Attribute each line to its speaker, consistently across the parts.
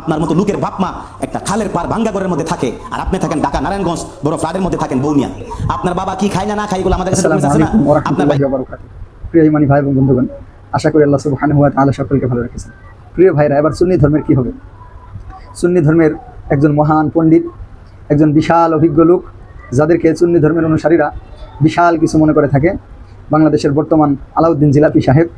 Speaker 1: আপনার মতো লোকের বাপ মা একটা খালের পার ভাঙ্গাগরের মধ্যে থাকে। আর আপনি থাকেন ঢাকা নারায়ণগঞ্জ বড় ফ্লাডের মধ্যে থাকেন বৌনিয়া আপনার বাবা কি খায় না না খায় এগুলো আমাদের কাছে আছে না? আপনার ভাই।
Speaker 2: প্রিয় ইমানি এবং বন্ধুগণ আশা করি আল্লাহ সুবহানাহু ওয়া তাআলা সকলকে ভালো রেখেছেন। প্রিয় ভাইরা এবার সুন্নি ধর্মের কি হবে? সুন্নি ধর্মের একজন মহান পণ্ডিত একজন বিশাল অভিজ্ঞ লোক যাদেরকে সুন্নি ধর্মের অনুসারীরা বিশাল কিছু মনে করে থাকে। বাংলাদেশের বর্তমান আলাউদ্দিন জিলাপি সাহেব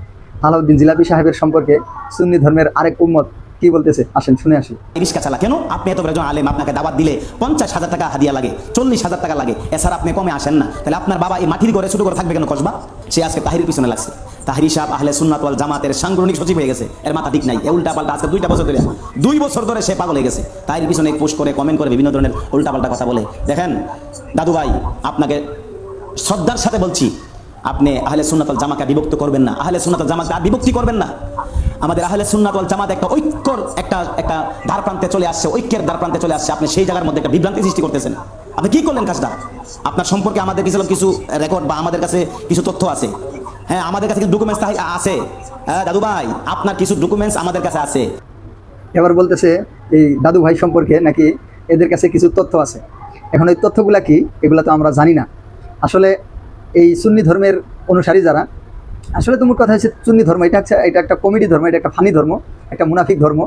Speaker 2: আলাউদ্দিন জিলাপি সাহেবের সম্পর্কে সুন্নি ধর্মের আরেক উম্মত কি বলতেছে? আসেন, শুনে আসি।
Speaker 1: রিক্সা চালা, কেন? আপনি এত বড় আলেম, আপনাকে দাওয়াত দিলে পঞ্চাশ হাজার টাকা হাদিয়া লাগে, চল্লিশ হাজার টাকা লাগে। এছাড়া আপনি কমে আসেন না। তাহলে আপনার বাবা এই মাটির ঘরে ছোট করে থাকবে কেন কসবা? সে আজকে তাহির পিছনে লাগছে। তাহিরি সাহেব আহলে সুন্নাত ওয়াল জামাতের সাংগঠনিক সচিব হয়ে গেছে। এর মাথা ঠিক নাই। এ উল্টা পাল্টা আজকে দুইটা বছর ধরে, দুই বছর ধরে সে পাগল হয়ে গেছে। তাহির পিছনে পোস্ট করে কমেন্ট করে বিভিন্ন ধরনের উল্টা পাল্টা কথা বলে। দেখেন, দাদু ভাই, আপনাকে শ্রদ্ধার সাথে বলছি, আপনি আহলে সুন্নাতল জামাকে বিভক্ত করবেন না। আহলে সুন্নাতল জামাকে আর বিভক্তি করবেন না। আমাদের আহলে সুন্নাতল জামাত একটা ঐক্যর একটা একটা দ্বার প্রান্তে চলে আসছে, ঐক্যের দ্বার প্রান্তে চলে আসছে। আপনি সেই জায়গার মধ্যে একটা বিভ্রান্তি সৃষ্টি করতেছেন। আপনি কি করলেন কাজটা? আপনার সম্পর্কে আমাদের কিছু কিছু রেকর্ড বা আমাদের কাছে কিছু তথ্য আছে? হ্যাঁ আমাদের কাছে কিছু ডকুমেন্টস আছে। হ্যাঁ দাদু ভাই, আপনার কিছু ডকুমেন্টস আমাদের কাছে আছে।
Speaker 2: এবার বলতেছে, এই দাদু ভাই সম্পর্কে নাকি এদের কাছে কিছু তথ্য আছে? এখন এই তথ্যগুলা কি? এগুলা তো আমরা জানি না। আসলে এই সুন্নি ধর্মের অনুসারী যারা আসলে তোমার কথা হচ্ছে সুন্নি ধর্ম, এটা হচ্ছে এটা একটা কমেডি ধর্ম, এটা একটা ফানি ধর্ম, একটা মুনাফিক ধর্ম।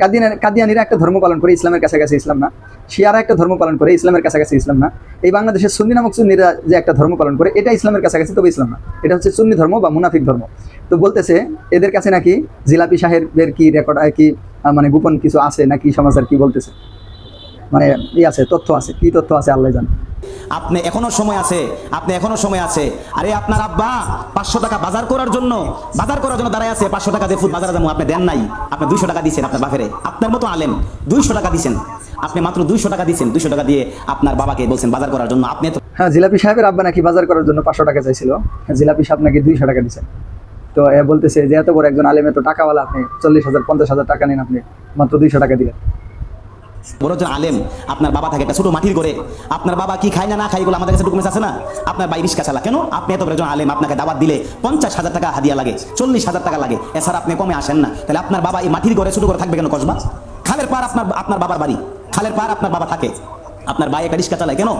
Speaker 2: কাদিয়ান কাদিয়ানিরা একটা ধর্ম পালন করে, ইসলামের কাছাকাছি ইসলাম না। শিয়ারা একটা ধর্ম পালন করে, ইসলামের কাছাকাছি ইসলাম না। এই বাংলাদেশের সুন্নি নামক সুন্নিরা যে একটা ধর্ম পালন করে, এটা ইসলামের কাছাকাছি, তবে ইসলাম না। এটা হচ্ছে সুন্নি ধর্ম বা মুনাফিক ধর্ম। তো বলতেছে, এদের কাছে নাকি জিলাপি সাহেবের কি রেকর্ড কি মানে গোপন কিছু আছে নাকি সমাজের কি বলতেছে? মানে ই আছে, তথ্য আছে, কি তথ্য আছে, আল্লাহ জানে।
Speaker 1: আপনি এখনও সময় আছে, আপনি এখনও সময় আছে। আরে আপনার আব্বা, পাঁচশো টাকা বাজার করার জন্য, বাজার করার জন্য দাঁড়ায় আছে, পাঁচশো টাকা দিয়ে ফুড বাজারে যাব, আপনি দেন নাই। আপনি দুইশো টাকা দিচ্ছেন আপনার বাপেরে। আপনার মতো আলেম, দুইশো টাকা দিচ্ছেন আপনি মাত্র দুইশো টাকা দিচ্ছেন দুইশো টাকা দিয়ে আপনার বাবাকে বলছেন বাজার করার জন্য। আপনি তো
Speaker 2: হ্যাঁ জিলাপি সাহেবের আব্বা নাকি বাজার করার জন্য পাঁচশো টাকা চাইছিল। জিলাপি সাহেব নাকি দুইশো টাকা দিচ্ছেন তো এ বলতেছে যে, এত বড় একজন আলেম, এত টাকাওয়ালা আপনি, চল্লিশ হাজার, পঞ্চাশ হাজার টাকা নিন আপনি, মাত্র দুইশো টাকা দিলেন।
Speaker 1: বড় একজন আলেম, আপনার বাবা থাকে একটা ছোট মাটির করে আপনার বাবা কি খায় না না খায় এগুলো আমাদের কাছে ডকুমেন্টস আছে না? আপনার বাই রিক্সা চালা কেন? আপনি এত একজন আলেম, আপনাকে দাওয়াত দিলে পঞ্চাশ হাজার টাকা হাদিয়া লাগে, চল্লিশ হাজার টাকা লাগে। এছাড়া আপনি কমে আসেন না। তাহলে আপনার বাবা এই মাটির ঘরে ছোট করে থাকবে কেন কসবা? খালের পার আপনার আপনার বাবার বাড়ি। খালের পার আপনার বাবা থাকে। আপনার ভাই একটা রিস্কা চালায়, কেন?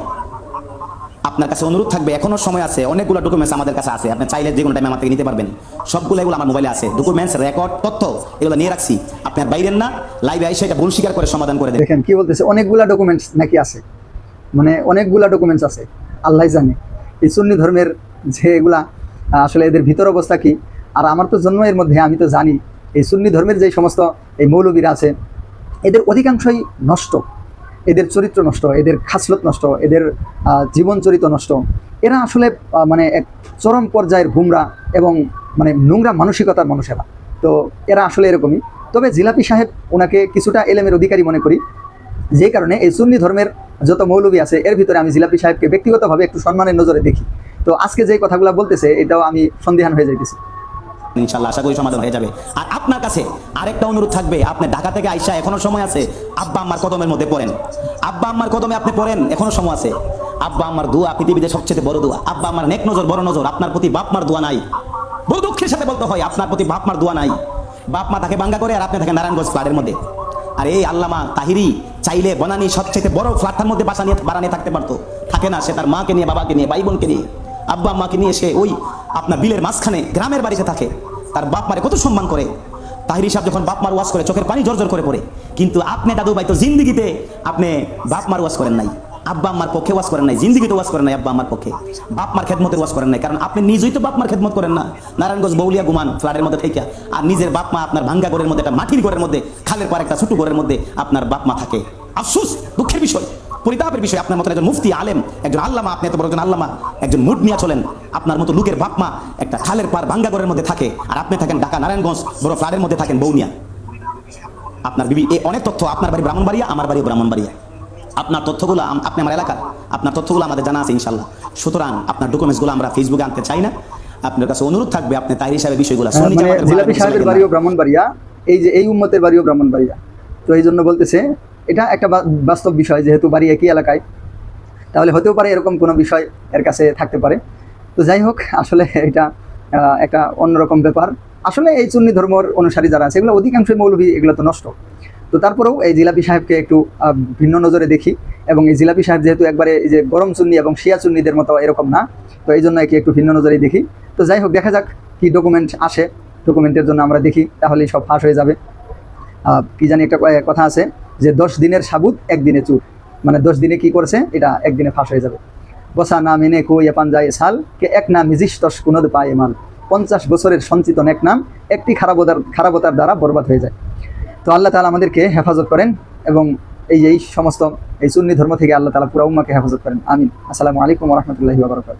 Speaker 1: আপনার কাছে অনুরোধ থাকবে, এখনও সময় আছে, অনেকগুলো ডকুমেন্টস আমাদের কাছে আছে, আপনি চাইলে যে কোনো টাইমে আমার থেকে নিতে পারবেন। সবগুলো এগুলো আমার মোবাইলে আছে। ডকুমেন্টস রেকর্ড তথ্য, এগুলো নিয়ে রাখছি। আপনার বাইরের না লাইভে এসে এটা ভুল স্বীকার করে সমাধান করে
Speaker 2: দেখেন কি বলতেছে, অনেকগুলা ডকুমেন্টস নাকি আছে। মানে অনেকগুলা ডকুমেন্টস আছে, আল্লাহ জানে। এই সুন্নি ধর্মের যে এগুলা আসলে এদের ভিতর অবস্থা কি? আর আমার তো জন্ম এর মধ্যে আমি তো জানি, এই সুন্নি ধর্মের যে সমস্ত এই মৌলবীরা আছে, এদের অধিকাংশই নষ্ট। এদের চরিত্র নষ্ট এদের খাসলত নষ্ট এদের আহ, জীবন চরিত্র নষ্ট। এরা আসলে মানে এক চরম পর্যায়ের গুমরা এবং মানে নোংরা মানসিকতার মানুষেরা। তো এরা আসলে এরকমই। তবে জিলাপি সাহেব ওনাকে কিছুটা এলেমের অধিকারী মনে করি। যে কারণে এই সুন্নি ধর্মের যত মৌলবী আছে এর ভিতরে আমি জিলাপি সাহেবকে ব্যক্তিগতভাবে একটু সম্মানের নজরে দেখি। তো আজকে যে কথাগুলো বলতেছে এটাও আমি সন্দেহান হয়ে যাইতেছি।
Speaker 1: ইনশাল্লাহ আশা করি সমাধান হয়ে যাবে। আর আপনার কাছে আরেকটা অনুরোধ থাকবে, আপনি ঢাকা থেকে আইসা এখনও সময় আছে, আব্বা কদমের মধ্যে পড়েন। আব্বা কদমে আপনি পড়েন, এখনও সময় আছে। আব্বা আম্মার দোয়া পৃথিবীতে সবচেয়ে বড় দোয়া। আব্বা আমার নেক নজর, বড় নজর, আপনার প্রতি দোয়া নাই। দুঃখের সাথে বলতে হয়, আপনার প্রতি দোয়া নাই। তাকে বাঙ্গা করে আর আপনি নারায়ণগঞ্জ ফ্ল্যাটের মধ্যে। আর এই আল্লামা তাহিরি চাইলে বনানি সবচেয়ে বড় ফ্ল্যাটটার মধ্যে বাসা নিয়ে, বাড়া নিয়ে থাকতে পারতো। থাকে না, সে তার মাকে নিয়ে, বাবাকে নিয়ে, ভাই বোনকে নিয়ে। আব্বা আম্মাকে নিয়ে সে ওই আপনার বিলের মাঝখানে গ্রামের বাড়িতে থাকে। তার বাপ মারে কত সম্মান করে। তাহিরি সাহেব যখন বাপ মার ওয়াজ করে, চোখের পানি জর্জর করে পড়ে। কিন্তু আপনি দাদু ভাই তো জিন্দিগিতে আপনি বাপ মার ওয়াজ করেন নাই। আব্বা আম্মার পক্ষে ওয়াজ করেন নাই, জিন্দিগিতে ওয়াজ করেন নাই আব্বা আম্মার পক্ষে। বাপ মার খেদমতের ওয়াজ করেন নাই, কারণ আপনি নিজেই তো বাপ মার খেদমত করেন না। নারায়ণগঞ্জ বৌলিয়া গুমান ফ্ল্যাটের মধ্যে থেকে আর নিজের বাপ মা আপনার ভাঙ্গা ঘরের মধ্যে, একটা মাটির ঘরের মধ্যে, খালের পর একটা ছোট ঘরের মধ্যে আপনার বাপ মা থাকে। আফসুস, দুঃখের বিষয়। পরিতাপের বিষয় আপনার মতো একজন মুফতি আলেম একজন আল্লামা আপনি এত বড় একজন আল্লামা একজন মুড নিয়ে চলেন আপনার মতো লোকের বাপ মা একটা খালের পার ভাঙ্গা ঘরের মধ্যে থাকে আর আপনি থাকেন ঢাকা নারায়ণগঞ্জ বড় ফ্ল্যাটের মধ্যে থাকেন বৌনিয়া আপনার বিবি এ অনেক তথ্য আপনার বাড়ি ব্রাহ্মণবাড়িয়া আমার বাড়ি ব্রাহ্মণবাড়িয়া। আপনার তথ্যগুলো আপনি আমার এলাকার আপনার তথ্যগুলো আমাদের জানা আছে ইনশাল্লাহ। সুতরাং আপনার ডকুমেন্টসগুলো আমরা ফেসবুকে আনতে চাই না। আপনার কাছে অনুরোধ থাকবে আপনি তাই হিসাবে বিষয়গুলো
Speaker 2: হ্যাঁ, মানে জিলাপি সাহেবের বাড়িও ব্রাহ্মণবাড়িয়া এই যে এই উম্মতের বাড়িও ব্রাহ্মণবাড়িয়া। তো এই জন্য বলতেছে এটা একটা বাস্তব বিষয় যেহেতু বাড়ি একই এলাকায়, তাহলে হতেও পারে এরকম কোনো বিষয় এর কাছে থাকতে পারে। তো যাই হোক, আসলে এটা একটা অন্যরকম ব্যাপার। আসলে এই চুন্নি ধর্মর অনুসারী যারা আছে, এগুলো অধিকাংশই মৌলভী, এগুলো তো নষ্ট। তো তারপরেও এই জিলাপি সাহেবকে একটু ভিন্ন নজরে দেখি এবং এই জিলাপি সাহেব যেহেতু একবারে যে গরম চুন্নি এবং শিয়া চুন্নিদের মতো এরকম না, তো এই জন্য একে একটু ভিন্ন নজরে দেখি। তো যাই হোক, দেখা যাক কি ডকুমেন্ট আসে। ডকুমেন্টের জন্য আমরা দেখি, তাহলেই সব ফাঁস হয়ে যাবে। কি জানি একটা কথা আছে। যে দশ দিনের সাবুত, একদিনে চুর মানে দশ দিনে কি করছে? এটা একদিনে ফাঁস হয়ে যাবে। বসা না মেনে কো ইয়ে পাঞ্জায় সাল, কে এক না মিজিস তস কুনদ পায় মাল। পঞ্চাশ বছরের সঞ্চিত এক নাম, একটি খারাপতার খারাপতার দ্বারা বরবাদ হয়ে যায়। তো আল্লাহ তালা আমাদেরকে হেফাজত করেন এবং এই এই সমস্ত, এই সুন্নি ধর্ম থেকে আল্লাহ তালা পুরা উম্মাকে হেফাজত করেন। আমিন। আসসালামু আলাইকুম রহমতুল্লাহি বাবরকাত